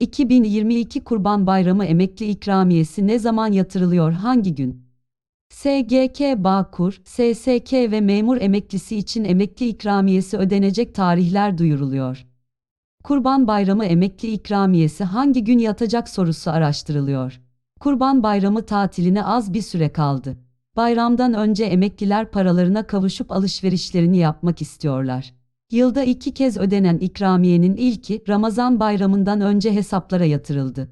2022 Kurban Bayramı emekli ikramiyesi ne zaman yatırılıyor hangi gün? SGK Bağkur, SSK ve memur emeklisi için emekli ikramiyesi ödenecek tarihler duyuruluyor. Kurban Bayramı emekli ikramiyesi hangi gün yatacak sorusu araştırılıyor. Kurban Bayramı tatiline az bir süre kaldı. Bayramdan önce emekliler paralarına kavuşup alışverişlerini yapmak istiyorlar. Yılda iki kez ödenen ikramiyenin ilki Ramazan bayramından önce hesaplara yatırıldı.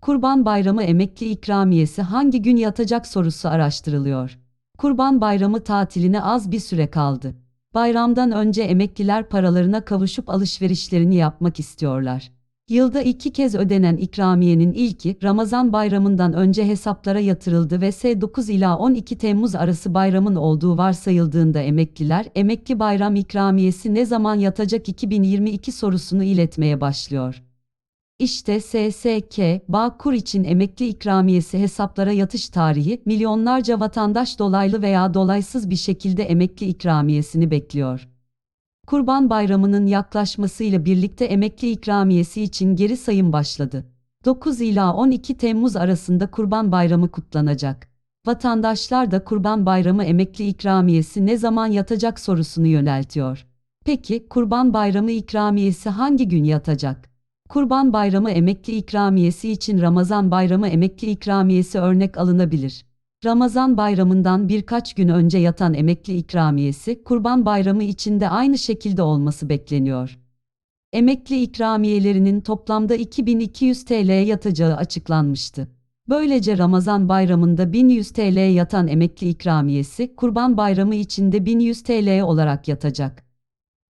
Kurban Bayramı emekli ikramiyesi hangi gün yatacak sorusu araştırılıyor. Kurban Bayramı tatiline az bir süre kaldı. Bayramdan önce emekliler paralarına kavuşup alışverişlerini yapmak istiyorlar. Yılda iki kez ödenen ikramiyenin ilki Ramazan bayramından önce hesaplara yatırıldı ve S9 ila 12 Temmuz arası bayramın olduğu varsayıldığında emekliler emekli bayram ikramiyesi ne zaman yatacak 2022 sorusunu iletmeye başlıyor. İşte SSK, Bağkur için emekli ikramiyesi hesaplara yatış tarihi, milyonlarca vatandaş dolaylı veya dolaysız bir şekilde emekli ikramiyesini bekliyor. Kurban Bayramı'nın yaklaşmasıyla birlikte emekli ikramiyesi için geri sayım başladı. 9 ila 12 Temmuz arasında Kurban Bayramı kutlanacak. Vatandaşlar da Kurban Bayramı emekli ikramiyesi ne zaman yatacak sorusunu yöneltiyor. Peki Kurban Bayramı ikramiyesi hangi gün yatacak? Kurban Bayramı emekli ikramiyesi için Ramazan Bayramı emekli ikramiyesi örnek alınabilir. Ramazan bayramından birkaç gün önce yatan emekli ikramiyesi, Kurban Bayramı için de aynı şekilde olması bekleniyor. Emekli ikramiyelerinin toplamda 2200 TL yatacağı açıklanmıştı. Böylece Ramazan bayramında 1100 TL yatan emekli ikramiyesi, Kurban Bayramı için de 1100 TL olarak yatacak.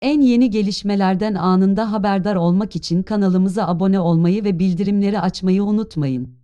En yeni gelişmelerden anında haberdar olmak için kanalımıza abone olmayı ve bildirimleri açmayı unutmayın.